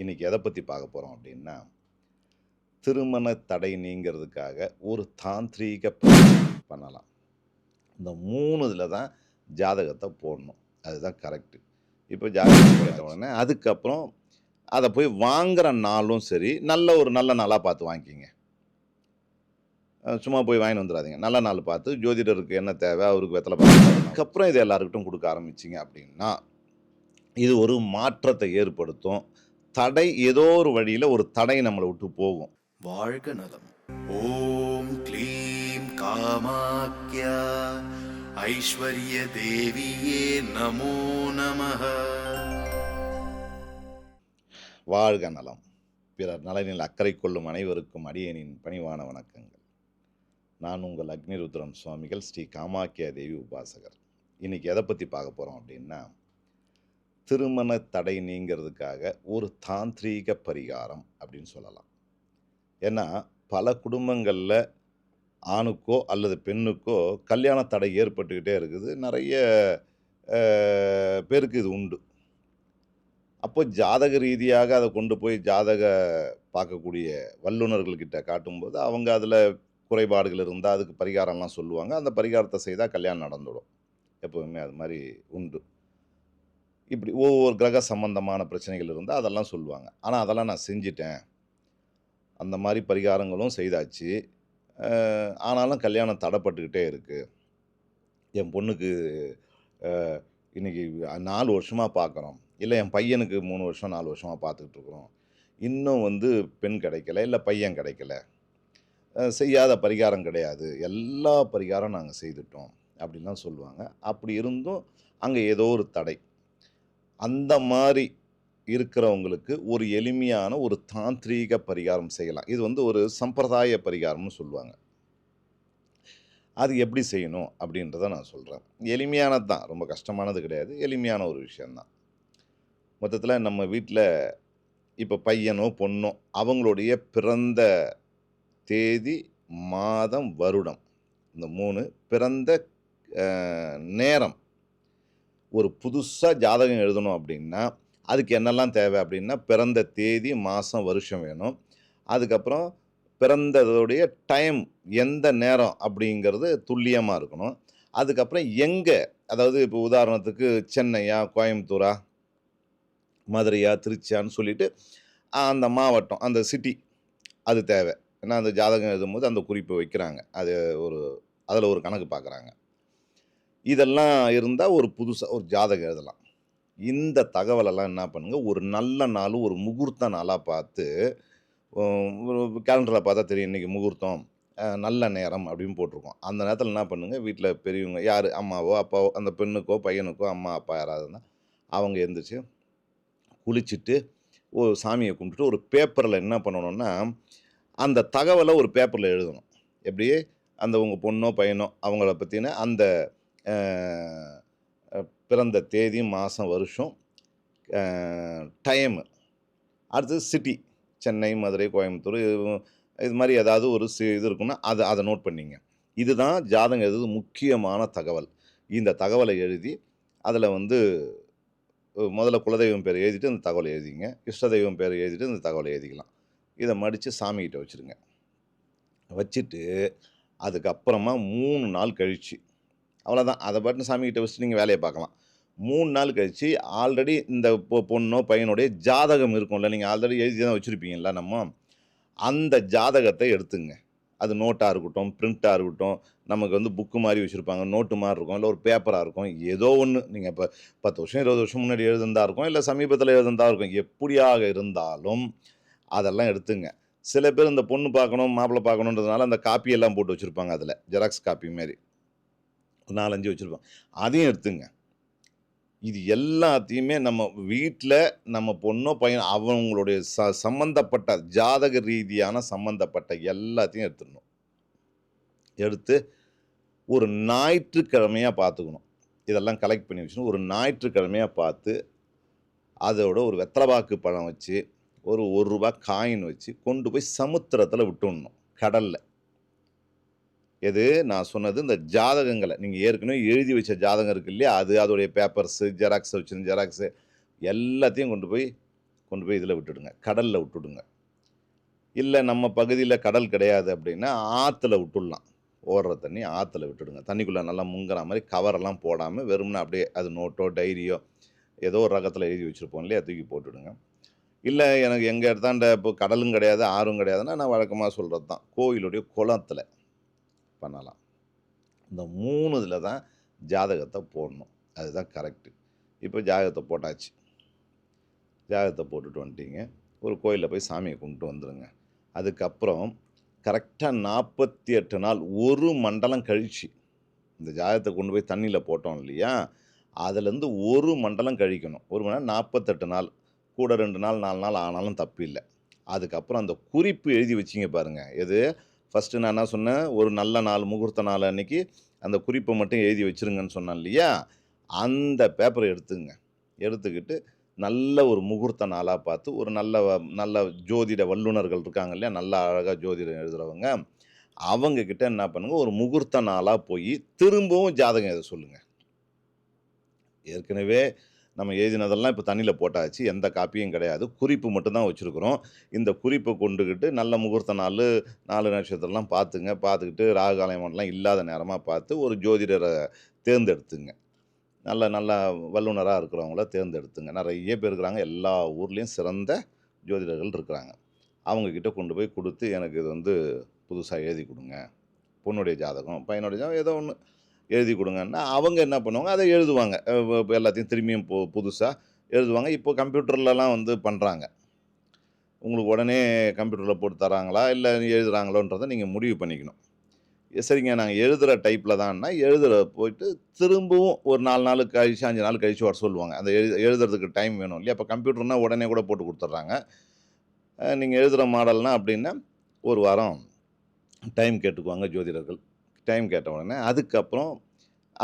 இன்னைக்கு எதை பற்றி பார்க்க போகிறோம் அப்படின்னா திருமண தடை நீங்கிறதுக்காக ஒரு தாந்திரீக பண்ணலாம். இந்த மூணு இதில் தான் ஜாதகத்தை போடணும். அதுதான் கரெக்டு இப்போ ஜாதகம் போட்ட உடனே அதுக்கப்புறம் அதை போய் வாங்குற நாளும் சரி நல்ல ஒரு நல்ல நாளாக பார்த்து வாங்கிக்கிங்க. சும்மா போய் வாங்கிட்டு வந்துடாதீங்க நல்ல நாள் பார்த்து ஜோதிடருக்கு என்ன தேவை அவருக்கு வெத்தலை பார்த்து அதுக்கப்புறம் இது எல்லாருக்கிட்டும் கொடுக்க ஆரம்பிச்சிங்க அப்படின்னா இது ஒரு மாற்றத்தை ஏற்படுத்தும். தடை ஏதோ ஒரு வழியில் ஒரு தடை நம்மளை விட்டு போகும். வாழ்க நலம். ஓம் க்ளீம் காமாக்யா. ஐஸ்வர்ய தேவியே நமோ நமः வாழ்க நலம். பிறர் நலனில் அக்கறை கொள்ளும் அனைவருக்கும் அடியேனின் பணிவான வணக்கங்கள். நான் உங்கள் அக்னிருத்ரம் சுவாமிகள் ஸ்ரீ காமாக்கியா தேவி உபாசகர். இன்னைக்கு எதை பற்றி பார்க்க போகிறோம் அப்படின்னா திருமண தடை நீங்கிறதுக்காக ஒரு தாந்திரீக பரிகாரம் அப்படின்னு சொல்லலாம். ஏன்னா பல குடும்பங்களில் ஆணுக்கோ அல்லது பெண்ணுக்கோ கல்யாண தடை ஏற்பட்டுக்கிட்டே இருக்குது. நிறைய பேருக்கு இது உண்டு. அப்போ ஜாதக ரீதியாக அதை கொண்டு போய் ஜாதக பார்க்கக்கூடிய வல்லுநர்கள்கிட்ட காட்டும்போது அவங்க அதில் குறைபாடுகள் இருந்தால் அதுக்கு பரிகாரம்லாம் சொல்லுவாங்க. அந்த பரிகாரத்தை செய்தால் கல்யாணம் நடந்துடும். எப்போவுமே அது மாதிரி உண்டு. இப்படி ஒவ்வொரு கிரக சம்பந்தமான பிரச்சனைகள் இருந்தால் அதெல்லாம் சொல்லுவாங்க. ஆனால் அதெல்லாம் நான் செஞ்சிட்டேன். அந்த மாதிரி பரிகாரங்களும் செய்தாச்சு. ஆனாலும் கல்யாணம் தடைப்பட்டுக்கிட்டே இருக்குது என் பொண்ணுக்கு இன்றைக்கி இன்னைக்கு நாலு வருஷமாக பார்க்குறோம் இல்லை என் பையனுக்கு மூணு வருஷம் நாலு வருஷமாக பார்த்துக்கிட்டு இருக்கிறோம். இன்னும் வந்து பெண் கிடைக்கல இல்லை பையன் கிடைக்கல. செய்யாத பரிகாரம் கிடையாது. எல்லா பரிகாரம் நாங்கள் செய்துட்டோம். அப்படின்லாம் சொல்லுவாங்க. அப்படி இருந்தும் அங்கே ஏதோ ஒரு தடை. அந்த மாதிரி இருக்கிறவங்களுக்கு ஒரு எளிமையான ஒரு தாந்திரீக பரிகாரம் செய்யலாம். இது வந்து ஒரு சம்பிரதாய பரிகாரம்னு சொல்லுவாங்க. அது எப்படி செய்யணும் அப்படின்றத நான் சொல்கிறேன் எளிமையானது தான். ரொம்ப கஷ்டமானது கிடையாது. எளிமையான ஒரு விஷயந்தான். மொத்தத்தில் நம்ம வீட்டில் இப்போ பையனோ பொண்ணோ அவங்களுடைய பிறந்த தேதி மாதம் வருடம். இந்த மூணு பிறந்த நேரம். ஒரு புதுசாக ஜாதகம் எழுதணும் அப்படின்னா அதுக்கு என்னெல்லாம் தேவை அப்படின்னா பிறந்த தேதி மாதம் வருஷம் வேணும். அதுக்கப்புறம் பிறந்ததுடைய டைம் எந்த நேரம் அப்படிங்கிறது துல்லியமாக இருக்கணும். அதுக்கப்புறம் எங்கே அதாவது இப்போ உதாரணத்துக்கு சென்னையா கோயம்புத்தூரா மதுரையா திருச்சியான்னு சொல்லிட்டு அந்த மாவட்டம் அந்த சிட்டி அது தேவை. ஏன்னா அந்த ஜாதகம் எழுதும்போது அந்த குறிப்பு வைக்கிறாங்க. அது ஒரு அதில் ஒரு கணக்கு பார்க்குறாங்க இதெல்லாம் இருந்தால் ஒரு புதுசாக ஒரு ஜாதகம் எழுதலாம். இந்த தகவலெல்லாம் என்ன பண்ணுங்கள் ஒரு நல்ல நாள் ஒரு முகூர்த்த நாளாக பார்த்து ஒரு கேலண்டரில் பார்த்தா தெரியும் இன்றைக்கி முகூர்த்தம் நல்ல நேரம் அப்படின்னு போட்டிருக்கோம். அந்த நேரத்தில் என்ன பண்ணுங்கள் வீட்டில் பெரியவங்க யார் அம்மாவோ அப்பாவோ அந்த பெண்ணுக்கோ பையனுக்கோ அம்மா அப்பா யாராவது இருந்தால் அவங்க எழுந்திரிச்சு குளிச்சுட்டு ஒரு சாமியை கும்பிட்டுட்டு ஒரு பேப்பரில் என்ன பண்ணணும்னா அந்த தகவலை ஒரு பேப்பரில் எழுதணும். எப்படி? அந்த உங்கள் பொண்ணோ பையனோ அவங்கள பற்றின அந்த பிறந்த தேதி மாதம் வருஷம் டைமு அடுத்தது சிட்டி சென்னை மதுரை கோயம்புத்தூர் இது- இது மாதிரி ஏதாவது ஒரு சி இது இருக்குன்னா அதை அதை நோட் பண்ணிங்க. இதுதான் ஜாதகம் எழுது முக்கியமான தகவல். இந்த தகவலை எழுதி அதில் வந்து முதல்ல குலதெய்வம் பேர் எழுதிட்டு இந்த தகவலை எழுதிங்க. இஷ்ட தெய்வம் பேர் எழுதிட்டு இந்த தகவலை எழுதிக்கலாம். இதை மடித்து சாமிக்கிட்ட வச்சுருங்க. வச்சுட்டு அதுக்கப்புறமா மூணு நாள் கழிச்சு அவ்வளோதான் அதை பட்டு சாமிக்கிட்ட வச்சுட்டு நீங்கள் வேலையை பார்க்கலாம். மூணு நாள் கழித்து ஆல்ரெடி இந்த பொ- பொண்ணோ பையனுடைய ஜாதகம் இருக்கும்ல நீங்கள் ஆல்ரெடி எழுதி தான் வச்சுருப்பீங்களா நம்ம? அந்த ஜாதகத்தை எடுத்துங்க. அது நோட்டாக இருக்கட்டும் பிரிண்ட்டாக இருக்கட்டும் நமக்கு வந்து புக்கு மாதிரி வச்சுருப்பாங்க நோட்டு மாதிரி இருக்கும் இல்லை ஒரு பேப்பராக இருக்கும் ஏதோ ஒன்று நீங்கள் இப்போ பத்து வருஷம் இருபது வருஷம் முன்னாடி எழுதுந்தா இருக்கும் இல்லை சமீபத்தில் எழுதுந்தா இருக்கும் எப்படியாக இருந்தாலும் அதெல்லாம் எடுத்துங்க. சில பேர் இந்த பொண்ணு பார்க்கணும் மாப்பிள்ளை பார்க்கணுன்றதுனால அந்த காப்பியெல்லாம் போட்டு வச்சுருப்பாங்க அதில் ஜெராக்ஸ் காப்பி மாதிரி ஒரு நாலஞ்சு வச்சுருப்பாங்க அதையும் எடுத்துங்க. இது எல்லாத்தையுமே நம்ம வீட்டில் நம்ம பொண்ணோ பையன் அவங்களுடைய ச சம்மந்தப்பட்ட ஜாதக ரீதியான சம்மந்தப்பட்ட எல்லாத்தையும் எடுத்துடணும். எடுத்து ஒரு ஞாயிற்றுக்கிழமையாக பார்த்துக்கணும். இதெல்லாம் கலெக்ட் பண்ணி வச்சுக்கணும் ஒரு ஞாயிற்றுக்கிழமையாக பார்த்து அதோட ஒரு வெத்தலைபாக்கு பழம் வச்சு ஒரு ஒரு ரூபா காயின் வச்சு கொண்டு போய் சமுத்திரத்தில் விட்டுடணும். கடலில். எது? நான் சொன்னது இந்த ஜாதகங்களை. நீங்கள் ஏற்கனவே எழுதி வச்ச ஜாதகம் இருக்கு இல்லையா? அது அதோடைய பேப்பர்ஸு ஜெராக்ஸ் வச்சுருந்த ஜெராக்ஸு எல்லாத்தையும் கொண்டு போய் கொண்டு போய் இதில் விட்டுடுங்க. கடலில் விட்டுடுங்க. இல்லை நம்ம பகுதியில் கடல் கிடையாது அப்படின்னா ஆற்றுல விட்டுடலாம். ஓடுற தண்ணி ஆற்றுல விட்டுடுங்க. தண்ணிக்குள்ளே நல்லா முங்குற மாதிரி கவரெல்லாம் போடாமல் வெறும்னா அப்படியே அது நோட்டோ டைரியோ ஏதோ ஒரு ரகத்தில் எழுதி வச்சுருப்போம் இல்லையா? தூக்கி போட்டுடுங்க. இல்லை எனக்கு எங்கள் இடத்தாண்ட இப்போ கடலும் கிடையாது ஆறும் கிடையாதுன்னா நான் வழக்கமாக சொல்கிறது தான் கோயிலுடைய குளத்தில். பண்ணலாம். இந்த மூணு இதில் தான் ஜாதகத்தை போடணும். அதுதான் கரெக்டு இப்போ ஜாதகத்தை போட்டாச்சு. ஜாதகத்தை போட்டுட்டு வந்துட்டீங்க. ஒரு கோயிலில் போய் சாமியை கும்பிட்டு வந்துடுங்க அதுக்கப்புறம் கரெக்டாக நாற்பத்தி எட்டு நாள் ஒரு மண்டலம் கழிச்சு இந்த ஜாதகத்தை கொண்டு போய் தண்ணியில் போட்டோம் இல்லையா? அதுலேருந்து ஒரு மண்டலம் கழிக்கணும். ஒரு மணி நேரம் நாற்பத்தெட்டு நாள் கூட ரெண்டு நாள் நாலு நாள் ஆனாலும் தப்பு இல்லை அதுக்கப்புறம் அந்த குறிப்பு எழுதி வச்சிங்க பாருங்கள் எது? ஃபஸ்ட்டு நான் என்ன சொன்னேன்? ஒரு நல்ல நாள் முகூர்த்த நாள் அன்னைக்கு அந்த குறிப்பை மட்டும் எழுதி வச்சிருங்கன்னு சொன்னேன் இல்லையா? அந்த பேப்பரை எடுத்துங்க. எடுத்துக்கிட்டு நல்ல ஒரு முகூர்த்த நாளாக பார்த்து ஒரு நல்ல வ- நல்ல ஜோதிட வல்லுனர்கள் இருக்காங்க இல்லையா? நல்லா அழகாக ஜோதிடம் எழுதுகிறவங்க அவங்கக்கிட்ட என்ன பண்ணுங்க? ஒரு முகூர்த்த நாளாக போய் திரும்பவும் ஜாதகம் எழுத சொல்லுங்கள் ஏற்கனவே நம்ம எழுதினதெல்லாம் இப்போ தண்ணியில் போட்டாச்சு. எந்த காப்பியும் கிடையாது. குறிப்பு மட்டும்தான் வச்சுருக்குறோம். இந்த குறிப்பை கொண்டுக்கிட்டு நல்ல முகூர்த்த நாள் நாலு நட்சத்திரம்லாம் பார்த்துங்க. பார்த்துக்கிட்டு ராகுகாலயமெல்லாம் இல்லாத நேரமாக பார்த்து ஒரு ஜோதிடரை தேர்ந்தெடுத்துங்க. நல்ல நல்ல வல்லுனராக இருக்கிறவங்கள தேர்ந்தெடுத்துங்க. நிறைய பேர் இருக்கிறாங்க. எல்லா ஊர்லேயும் சிறந்த ஜோதிடர்கள் இருக்கிறாங்க. அவங்கக்கிட்ட கொண்டு போய் கொடுத்து எனக்கு இது வந்து புதுசாக எழுதி கொடுங்க. பொண்ணுடைய ஜாதகம் பையனுடைய ஜாதகம் ஏதோ ஒன்று எழுதி கொடுங்கன்னா அவங்க என்ன பண்ணுவாங்க? அதை எழுதுவாங்க. எல்லாத்தையும் திரும்பியும் பு புதுசாக எழுதுவாங்க. இப்போ கம்ப்யூட்டர்லலாம் வந்து பண்ணுறாங்க உங்களுக்கு உடனே கம்ப்யூட்டரில் போட்டு தராங்களா? இல்லை எழுதுகிறாங்களோன்றதை நீங்கள் முடிவு பண்ணிக்கணும். சரிங்க. நாங்கள் எழுதுகிற டைப்பில் தான்னா எழுதுகிற போயிட்டு திரும்பவும் ஒரு நாலு நாள் கழிச்சு அஞ்சு நாள் கழிச்சு வர சொல்லுவாங்க. அந்த எழு எழுதுறதுக்கு டைம் வேணும் இல்லையா? இப்போ கம்ப்யூட்டர்னால் உடனே கூட போட்டு கொடுத்துட்றாங்க. நீங்கள் எழுதுகிற மாடல்னால் அப்படின்னா ஒரு வாரம் டைம் கேட்டுக்குவாங்க ஜோதிடர்கள். டைம் கேட்ட உடனே அதுக்கப்புறம்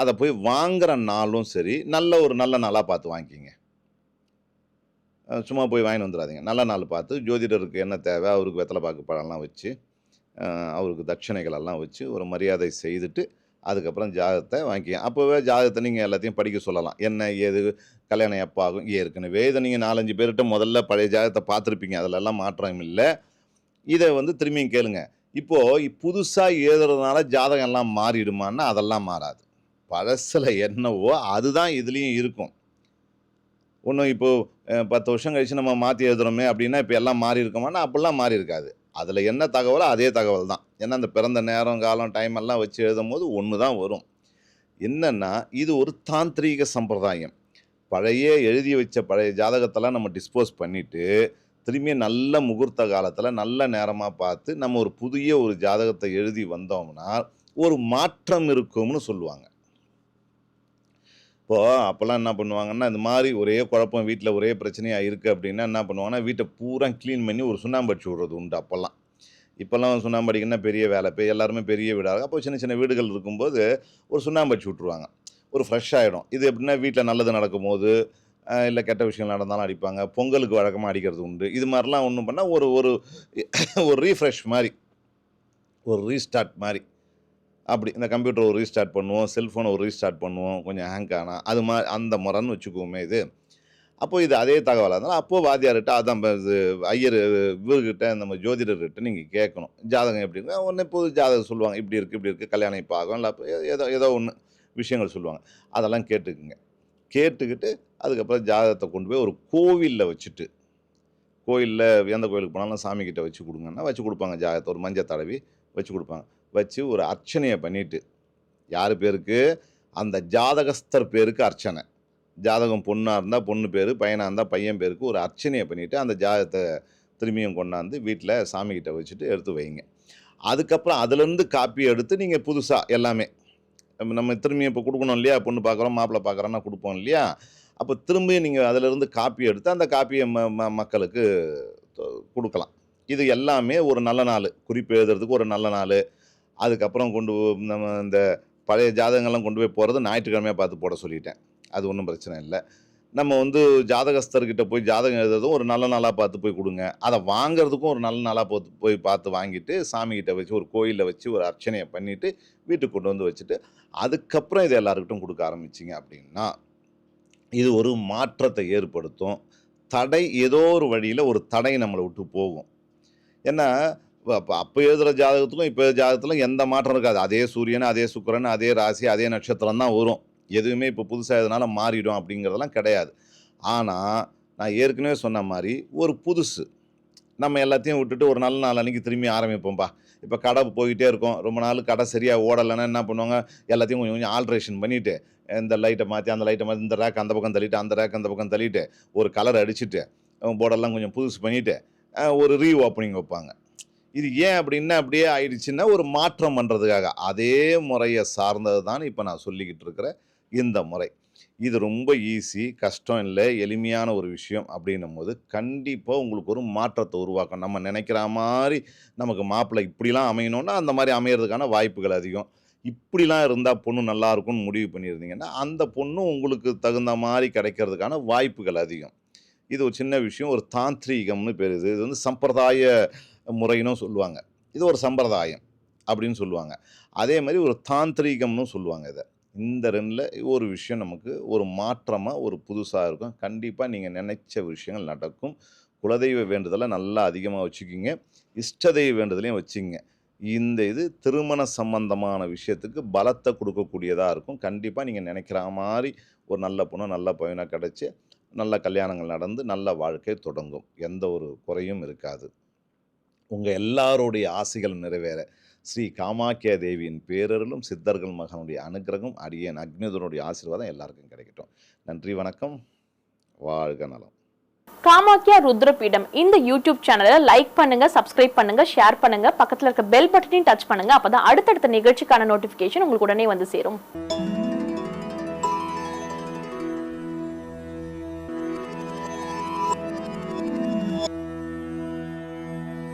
அதை போய் வாங்குற நாளும் சரி நல்ல ஒரு நல்ல நாளாக பார்த்து வாங்கிக்கிங்க. சும்மா போய் வாங்கிட்டு வந்துடாதீங்க நல்ல நாள் பார்த்து ஜோதிடருக்கு என்ன தேவை அவருக்கு வெத்தலை பாக்கு பழம்லாம் வச்சு அவருக்கு தட்சிணைகளெல்லாம் வச்சு ஒரு மரியாதை செய்துட்டு அதுக்கப்புறம் ஜாதகத்தை வாங்கிக்கிங்க. அப்போவே ஜாதகத்தை நீங்கள் எல்லாத்தையும் படிக்க சொல்லலாம். என்ன ஏது கல்யாணம் எப்போ ஆகும்? ஏற்கனவே இதை நீங்கள் நாலஞ்சு பேர்கிட்ட முதல்ல பழைய ஜாதகத்தை பார்த்துருப்பீங்க. அதிலெல்லாம் மாற்றம் இல்லை. இதை வந்து திரும்பியும் கேளுங்கள் இப்போது புதுசாக எழுதுறதுனால ஜாதகம் எல்லாம் மாறிடுமான்னா அதெல்லாம் மாறாது. பழசில் என்னவோ அதுதான் இதுலேயும் இருக்கும். ஒன்றும் இப்போது பத்து வருஷம் கழிச்சு நம்ம மாற்றி எழுதுறோமே அப்படின்னா இப்போ எல்லாம் மாறி இருக்கோமானா அப்படிலாம் மாறி இருக்காது. அதில் என்ன தகவலோ அதே தகவல் தான். ஏன்னா அந்த பிறந்த நேரம் காலம் டைம் எல்லாம் வச்சு எழுதும் போது ஒன்று தான் வரும். என்னென்னா இது ஒரு தாந்திரீக சம்பிரதாயம். பழைய எழுதி வச்ச பழைய ஜாதகத்தெல்லாம் நம்ம டிஸ்போஸ் பண்ணிவிட்டு திரும்பி நல்ல முகூர்த்த காலத்தில் நல்ல நேரமாக பார்த்து நம்ம ஒரு புதிய ஒரு ஜாதகத்தை எழுதி வந்தோம்னா ஒரு மாற்றம் இருக்கும்னு சொல்லுவாங்க. இப்போது அப்போல்லாம் என்ன பண்ணுவாங்கன்னா இந்த மாதிரி ஒரே குழப்பம் வீட்டில் ஒரே பிரச்சனையாக இருக்குது அப்படின்னா என்ன பண்ணுவாங்கன்னா வீட்டை பூரா க்ளீன் பண்ணி ஒரு சுண்ணாம்பு அடிச்சு விடுறது உண்டு அப்போல்லாம். இப்போல்லாம் சுண்ணாம்பு அடிக்கணும்னா பெரிய வேலை. இப்போ எல்லாருமே பெரிய வீடாக அப்போ சின்ன சின்ன வீடுகள் இருக்கும்போது ஒரு சுண்ணாம்பு அடிச்சு விட்ருவாங்க ஒரு ஃப்ரெஷ் ஆகிடும் இது எப்படின்னா வீட்டில் நல்லது நடக்கும்போது இல்லை கெட்ட விஷயங்கள் நடந்தாலும் அடிப்பாங்க. பொங்கலுக்கு வழக்கமாக அடிக்கிறது உண்டு. இது மாதிரிலாம் ஒன்றும் பண்ணால் ஒரு ஒரு ஒரு ரீஃப்ரெஷ் மாதிரி ஒரு ரீஸ்டார்ட் மாதிரி அப்படி இந்த கம்ப்யூட்டர் ஒரு ரீஸ்டார்ட் பண்ணுவோம் செல்ஃபோனை ஒரு ரீஸ்டார்ட் பண்ணுவோம் கொஞ்சம் ஹேங் ஆனால் அது மாதிரி அந்த முறைன்னு வச்சுக்குவோமே இது. அப்போது இது அதே தகவலாக இருந்தாலும் அப்போது வாத்தியார்கிட்ட அதான் இது ஐயர் இவர்கிட்ட நம்ம ஜோதிடர்கிட்ட நீங்கள் கேட்கணும். ஜாதகம் எப்படி இருக்கு? ஒன்று இப்போது ஜாதகம் சொல்லுவாங்க. இப்படி இருக்குது இப்படி இருக்குது கல்யாணம் இப்போ ஆகும். இல்லை அப்போ ஏதோ ஏதோ ஒன்று விஷயங்கள் சொல்லுவாங்க. அதெல்லாம் கேட்டுக்குங்க. கேட்டுக்கிட்டு அதுக்கப்புறம் ஜாதகத்தை கொண்டு போய் ஒரு கோவிலில் வச்சுட்டு கோயிலில் எந்த கோயிலுக்கு போனாலும் சாமி வச்சு கொடுங்கன்னா வச்சு கொடுப்பாங்க ஜாதகத்தை. ஒரு மஞ்சள் தடவி வச்சு கொடுப்பாங்க. வச்சு ஒரு அர்ச்சனையை பண்ணிவிட்டு யார் பேருக்கு? அந்த ஜாதகஸ்தர் பேருக்கு அர்ச்சனை. ஜாதகம் பொண்ணாக இருந்தால் பொண்ணு பேர் பையனாக இருந்தால் பையன் பேருக்கு ஒரு அர்ச்சனையை பண்ணிவிட்டு அந்த ஜாதகத்தை திரும்பியும் கொண்டாந்து வீட்டில் சாமிக்கிட்ட வச்சுட்டு எடுத்து வைங்க. அதுக்கப்புறம் அதுலேருந்து காப்பி எடுத்து நீங்கள் புதுசாக எல்லாமே நம்ம- திரும்பி இப்போ கொடுக்கணும் இல்லையா? பொண்ணு பார்க்குறோம் மாப்பிள்ளை பார்க்குறோன்னா கொடுப்போம் இல்லையா? அப்போ திரும்பி நீங்கள் அதிலிருந்து காப்பி எடுத்து அந்த காப்பியை ம ம- மக்களுக்கு கொடுக்கலாம். இது எல்லாமே ஒரு நல்ல நாள். குறிப்பு எழுதுறதுக்கு ஒரு நல்ல நாள். அதுக்கப்புறம் கொண்டு நம்ம இந்த பழைய ஜாதகங்கள்லாம் கொண்டு போய் போகிறது ஞாயிற்றுக்கிழமையாக பார்த்து போட சொல்லிட்டேன். அது ஒன்றும் பிரச்சனை இல்லை. நம்ம வந்து ஜாதகஸ்தர்கிட்ட போய் ஜாதகம் எழுதுறதும் ஒரு நல்ல நாளாக பார்த்து போய் கொடுங்க. அதை வாங்குறதுக்கும் ஒரு நல்ல நாளாக பார்த்து போய் பார்த்து வாங்கிட்டு சாமிகிட்ட வச்சு ஒரு கோயிலில் வச்சு ஒரு அர்ச்சனையை பண்ணிவிட்டு வீட்டுக்கு கொண்டு வந்து வச்சுட்டு அதுக்கப்புறம் இதை எல்லாருக்கிட்டும் கொடுக்க ஆரம்பிச்சிங்க அப்படின்னா இது ஒரு மாற்றத்தை ஏற்படுத்தும். தடை ஏதோ ஒரு வழியில் ஒரு தடை நம்மளை விட்டு போகும். ஏன்னா அப்போ அப்போ எழுதுகிற ஜாதகத்துக்கும் இப்போ ஜாதகத்திலும் எந்த மாற்றம் இருக்காது. அதே சூரியன் அதே சுக்கரன் அதே ராசி அதே நட்சத்திரம் தான் வரும். எதுவுமே இப்போ புதுசாக எதனால மாறிடும் அப்படிங்கிறதெல்லாம் கிடையாது. ஆனால் நான் ஏற்கனவே சொன்ன மாதிரி ஒரு புதுசு. நம்ம எல்லாத்தையும் விட்டுட்டு ஒரு நல்ல நாள் அன்றைக்கி திரும்பி ஆரம்பிப்போம்ப்பா இப்போ கடை போய்கிட்டே இருக்கும். ரொம்ப நாள் கடை சரியாக ஓடலைன்னா என்ன பண்ணுவாங்க? எல்லாத்தையும் கொஞ்சம் கொஞ்சம் ஆல்ட்ரேஷன் பண்ணிவிட்டு இந்த லைட்டை மாற்றி அந்த லைட்டை மாற்றி இந்த ரேக் அந்த பக்கம் தள்ளிட்டு அந்த ரேக் அந்த பக்கம் தள்ளிட்டு ஒரு கலர் அடிச்சுட்டு போர்டெல்லாம் கொஞ்சம் புதுசு பண்ணிவிட்டு ஒரு ரீ ஓப்பனிங் வைப்பாங்க. இது ஏன் அப்படின்னா அப்படியே ஆயிடுச்சுன்னா ஒரு மாற்றம் பண்ணுறதுக்காக அதே முறையை சார்ந்தது தான் இப்போ நான் சொல்லிக்கிட்டு இருக்கிறேன் இந்த முறை. இது ரொம்ப ஈஸி கஷ்டம் இல்லை எளிமையான ஒரு விஷயம் அப்படின்னும் போது கண்டிப்பாக உங்களுக்கு ஒரு மாற்றத்தை உருவாக்கும். நம்ம நினைக்கிற மாதிரி நமக்கு மாப்பிள்ளை இப்படிலாம் அமையணும்னா அந்த மாதிரி அமையிறதுக்கான வாய்ப்புகள் அதிகம். இப்படிலாம் இருந்தால் பொண்ணு நல்லாயிருக்கும்னு முடிவு பண்ணியிருந்தீங்கன்னா அந்த பொண்ணு உங்களுக்கு தகுந்த மாதிரி கிடைக்கிறதுக்கான வாய்ப்புகள் அதிகம். இது ஒரு சின்ன விஷயம் ஒரு தாந்திரீகம்னு பேர் இது. இது வந்து சம்பிரதாய முறையினும் சொல்லுவாங்க. இது ஒரு சம்பிரதாயம் அப்படின்னு சொல்லுவாங்க. அதே மாதிரி ஒரு தாந்திரீகம்னு சொல்லுவாங்க இதை. இந்த ரெண்டில் ஒரு விஷயம் நமக்கு ஒரு மாற்றமாக ஒரு புதுசாக இருக்கும். கண்டிப்பாக நீங்கள் நினைச்ச விஷயங்கள் நடக்கும். குலதெய்வ வேண்டுதலை நல்லா அதிகமாக வச்சுக்கிங்க. இஷ்ட தெய்வ வேண்டுதலையும் வச்சுங்க. இந்த இது திருமண சம்பந்தமான விஷயத்துக்கு பலத்தை கொடுக்கக்கூடியதாக இருக்கும். கண்டிப்பாக நீங்கள் நினைக்கிற மாதிரி ஒரு நல்ல பொண்ணு நல்ல பையனாக கிடச்சி நல்ல கல்யாணங்கள் நடந்து நல்ல வாழ்க்கை தொடங்கும். எந்த ஒரு குறையும் இருக்காது. உங்கள் எல்லாருடைய ஆசைகள் நிறைவேற. ஸ்ரீ காமாக்கியா தேவியின் பேரருளும் சித்தர்கள் மகனுடைய அனுகிரகம் அடியேன் அக்னிதனுடைய ஆசீர்வாதம் எல்லாருக்கும் கிடைக்கட்டும். நன்றி வணக்கம். வாழ்க நலம். காமாக்கியா ருத்ரபீடம். இந்த யூடியூப் சேனலை லைக் பண்ணுங்க சப்ஸ்கிரைப் பண்ணுங்க ஷேர் பண்ணுங்க. பக்கத்துல இருக்க பெல் பட்டனையும் டச் பண்ணுங்க. அப்பதான் அடுத்தடுத்த நிகழ்ச்சிக்கான நோட்டிபிகேஷன் உங்களுக்கு உடனே வந்து சேரும்.